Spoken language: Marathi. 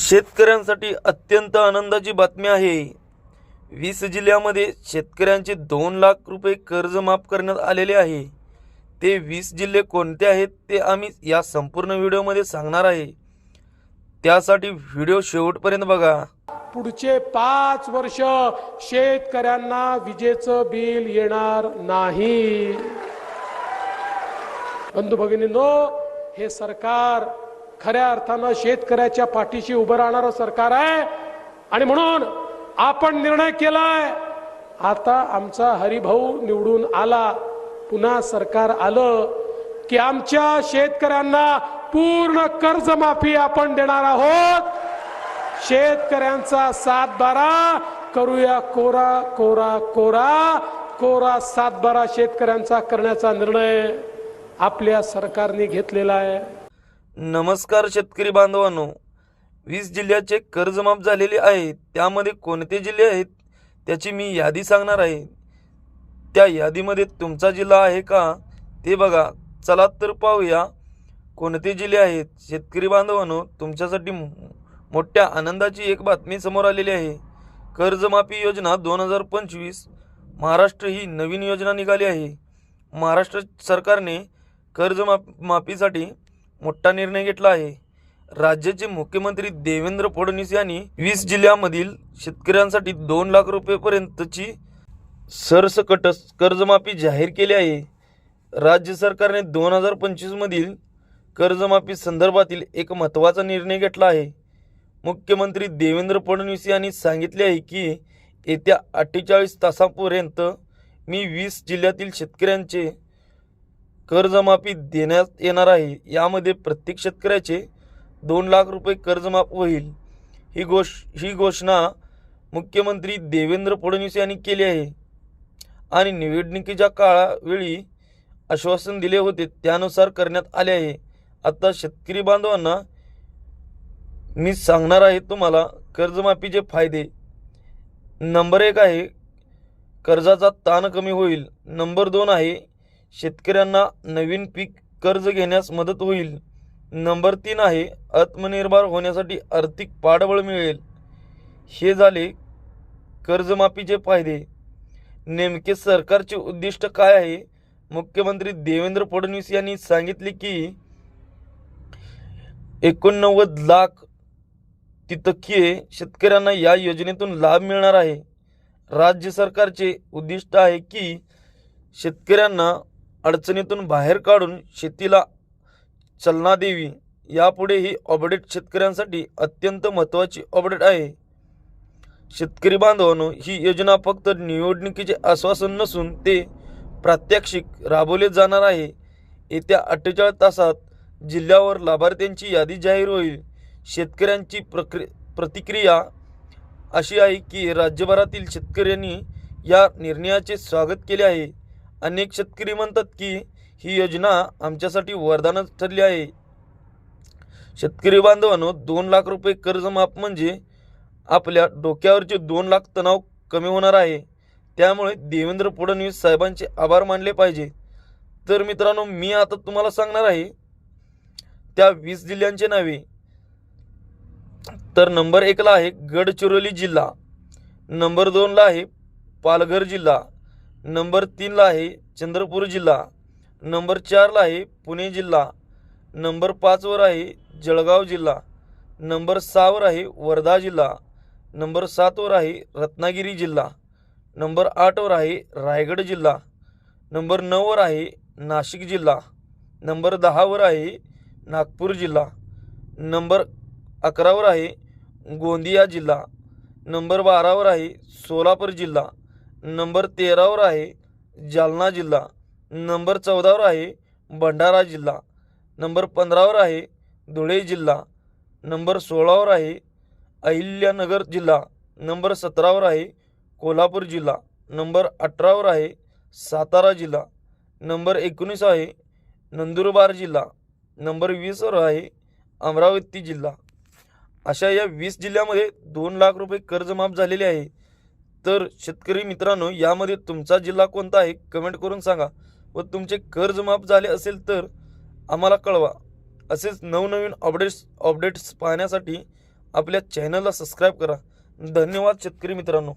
शेतकऱ्यांसाठी अत्यंत आनंदाची बातमी आहे. वीस जिल्ह्यामध्ये शेतकऱ्यांचे दोन लाख रुपये कर्ज माफ करण्यात आलेले आहे. ते वीस जिल्हे कोणते आहेत ते आम्ही या संपूर्ण व्हिडिओमध्ये सांगणार आहे. त्यासाठी व्हिडिओ शेवटपर्यंत बघा. पुढचे पाच वर्ष शेतकऱ्यांना विजेचं बिल येणार नाही. बंधू भगिनींनो हे सरकार खऱ्या अर्थानं शेतकऱ्याच्या पाठीशी उभं राहणारं सरकार आहे. आणि म्हणून आपण निर्णय केलाय. आता आमचा हरिभाऊ निवडून आला. पुन्हा सरकार आलं की आमच्या शेतकऱ्यांना पूर्ण कर्जमाफी आपण देणार आहोत. शेतकऱ्यांचा सात बारा करूया कोरा कोरा कोरा. कोरा सात बारा शेतकऱ्यांचा करण्याचा निर्णय आपल्या सरकारने घेतलेला आहे. नमस्कार शेतकरी बांधवांनो. वीस जिल्ह्याचे कर्जमाफ झालेले आहे त्यामध्ये कोणते जिल्हे आहेत त्याची मी यादी सांगणार आहे. त्या यादीमध्ये तुमचा जिल्हा आहे का ते बघा. चला तर पाहूया कोणते जिल्हे आहेत. शेतकरी बांधवांनो तुमच्यासाठी मो- मोठ्या आनंदाची एक बातमी समोर आलेली आहे. कर्जमाफी योजना दोन हजार पंचवीस महाराष्ट्र ही नवीन योजना निघाली आहे. महाराष्ट्र सरकारने कर्जमाफ माफीसाठी मोठा निर्णय घेतला आहे. राज्याचे मुख्यमंत्री देवेंद्र फडणवीस यांनी वीस जिल्ह्यामधील शेतकऱ्यांसाठी दोन लाख रुपयेपर्यंतची सरसकट कर्जमाफी जाहीर केली आहे. राज्य सरकारने दोन हजार पंचवीसमधील कर्जमाफी संदर्भातील एक महत्त्वाचा निर्णय घेतला आहे. मुख्यमंत्री देवेंद्र फडणवीस यांनी सांगितले आहे की येत्या अठ्ठेचाळीस तासापर्यंत मी वीस जिल्ह्यातील शेतकऱ्यांचे कर्जमाफी देण्यात येणार आहे. यामध्ये प्रत्येक शेतकऱ्याचे दोन लाख रुपये कर्जमाफ होईल. ही गोष ही घोषणा मुख्यमंत्री देवेंद्र फडणवीस यांनी केली आहे. आणि निवडणुकीच्या काळावेळी आश्वासन दिले होते त्यानुसार करण्यात आले आहे. आता शेतकरी बांधवांना मी सांगणार आहे तुम्हाला कर्जमाफीचे फायदे. नंबर एक आहे कर्जाचा ताण कमी होईल. नंबर दोन आहे शेतकऱ्यांना नवीन पीक कर्ज घेण्यास मदत होईल. नंबर तीन आहे आत्मनिर्भर होण्यासाठी आर्थिक पाठबळ मिळेल. हे झाले कर्जमाफीचे फायदे. नेमके सरकारचे उद्दिष्ट काय आहे? मुख्यमंत्री देवेंद्र फडणवीस यांनी सांगितले की एकोणनव्वद लाख तितके शेतकऱ्यांना या योजनेतून लाभ मिळणार आहे. राज्य सरकारचे उद्दिष्ट आहे की शेतकऱ्यांना अडचणीतून बाहेर काढून शेतीला चालना द्यावी यापुढे ही ऑपडेट शेतकऱ्यांसाठी अत्यंत महत्त्वाची ऑपडेट आहे. शेतकरी बांधवांनो ही योजना फक्त निवडणुकीचे आश्वासन नसून ते प्रात्यक्षिक राबवले जाणार आहे. येत्या अठ्ठेचाळीस तासात जिल्ह्यावर लाभार्थ्यांची यादी जाहीर होईल. शेतकऱ्यांची प्रक्रि प्रतिक्रिया अशी आहे की राज्यभरातील शेतकऱ्यांनी या निर्णयाचे स्वागत केले आहे. अनेक शेतकरी म्हणतात की ही योजना आमच्यासाठी वरदानच ठरली आहे. शेतकरी बांधवांनो दोन लाख रुपये कर्जमाफ म्हणजे आपल्या डोक्यावरचे दोन लाख तणाव कमी होणार आहे. त्यामुळे देवेंद्र फडणवीस साहेबांचे आभार मानले पाहिजे. तर मित्रांनो मी आता तुम्हाला सांगणार आहे त्या वीस जिल्ह्यांचे नावे. तर नंबर एकला आहे गडचिरोली जिल्हा. नंबर दोनला आहे पालघर जिल्हा. नंबर तीनला आहे चंद्रपूर जिल्हा. नंबर चारला आहे पुणे जिल्हा. नंबर पाचवर आहे जळगाव जिल्हा. नंबर सहावर आहे वर्धा जिल्हा. नंबर सातवर आहे रत्नागिरी जिल्हा. नंबर आठवर आहे रायगड जिल्हा. नंबर नऊवर आहे नाशिक जिल्हा. नंबर दहावर आहे नागपूर जिल्हा. नंबर अकरावर आहे गोंदिया जिल्हा. नंबर बारावर आहे सोलापूर जिल्हा. नंबर तेरावर आहे जालना जिल्हा. नंबर चौदावर आहे भंडारा जिल्हा. नंबर पंधरावर आहे धुळे जिल्हा. नंबर सोळावर आहे अहिल्यानगर जिल्हा. नंबर सतरावर आहे कोल्हापूर जिल्हा. नंबर अठरावर आहे सातारा जिल्हा. नंबर एकोणीस आहे नंदुरबार जिल्हा. नंबर वीसवर आहे अमरावती जिल्हा. अशा या वीस जिल्ह्यामध्ये दोन लाख रुपये कर्ज माफ झालेले आहे. तर शेतकरी मित्रांनो यामध्ये तुमचा जिल्हा कोणता आहे कमेंट करून सांगा. व तुमचे कर्ज माफ झाले असेल तर आम्हाला कळवा. असेच नवनवीन अपडेट्स अपडेट्स पाहण्यासाठी आपल्या चॅनलला सबस्क्राईब करा. धन्यवाद शेतकरी मित्रांनो.